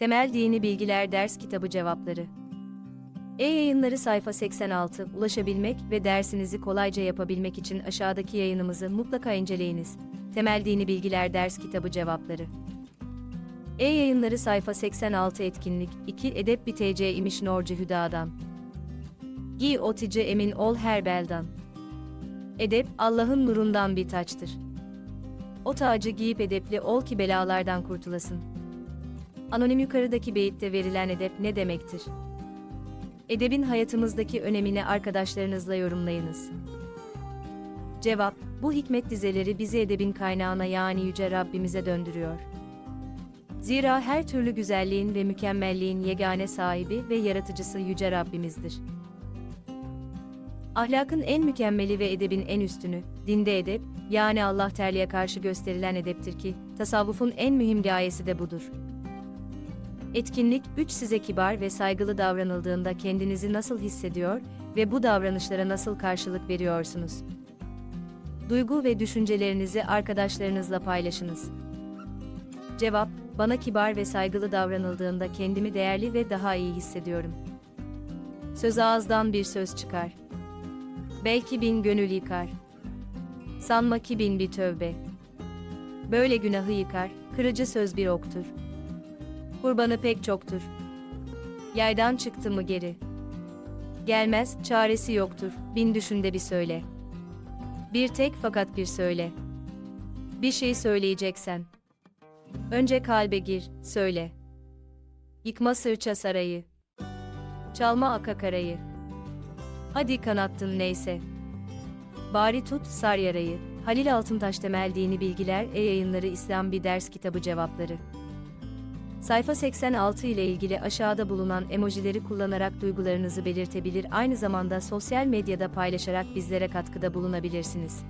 Temel Dini Bilgiler Ders Kitabı Cevapları E-yayınları sayfa 86 ulaşabilmek ve dersinizi kolayca yapabilmek için aşağıdaki yayınımızı mutlaka inceleyiniz. Temel Dini Bilgiler Ders Kitabı Cevapları E-yayınları sayfa 86 etkinlik 2 Edep Bitece İmiş Norcu Hüda'dan Giy Otice Emin Ol Herbel'dan Edep, Allah'ın nurundan bir taçtır. O tacı giyip edepli ol ki belalardan kurtulasın. Anonim yukarıdaki beyitte verilen edep ne demektir? Edebin hayatımızdaki önemini arkadaşlarınızla yorumlayınız. Cevap, bu hikmet dizeleri bizi edebin kaynağına yani Yüce Rabbimize döndürüyor. Zira her türlü güzelliğin ve mükemmelliğin yegane sahibi ve yaratıcısı Yüce Rabbimizdir. Ahlakın en mükemmeli ve edebin en üstünü, dinde edep, yani Allah Teala'ya karşı gösterilen edeptir ki, tasavvufun en mühim gayesi de budur. Etkinlik 3 size kibar ve saygılı davranıldığında kendinizi nasıl hissediyor ve bu davranışlara nasıl karşılık veriyorsunuz? Duygu ve düşüncelerinizi arkadaşlarınızla paylaşınız. Cevap, bana kibar ve saygılı davranıldığında kendimi değerli ve daha iyi hissediyorum. Söz ağızdan bir söz çıkar. Belki bin gönül yıkar. Sanma ki bin bir tövbe. Böyle günahı yıkar, kırıcı söz bir oktur. Kurbanı pek çoktur. Yaydan çıktı mı geri. Gelmez, çaresi yoktur, bin düşünde bir söyle. Bir tek fakat bir söyle. Bir şey söyleyeceksen. Önce kalbe gir, söyle. Yıkma sırça sarayı. Çalma akakarayı. Hadi kanattın neyse. Bari tut sar yarayı. Halil Altıntaş Temel Dini Bilgiler E-Yayınları İslam Bir Ders Kitabı Cevapları Sayfa 86 ile ilgili aşağıda bulunan emojileri kullanarak duygularınızı belirtebilir aynı zamanda sosyal medyada paylaşarak bizlere katkıda bulunabilirsiniz.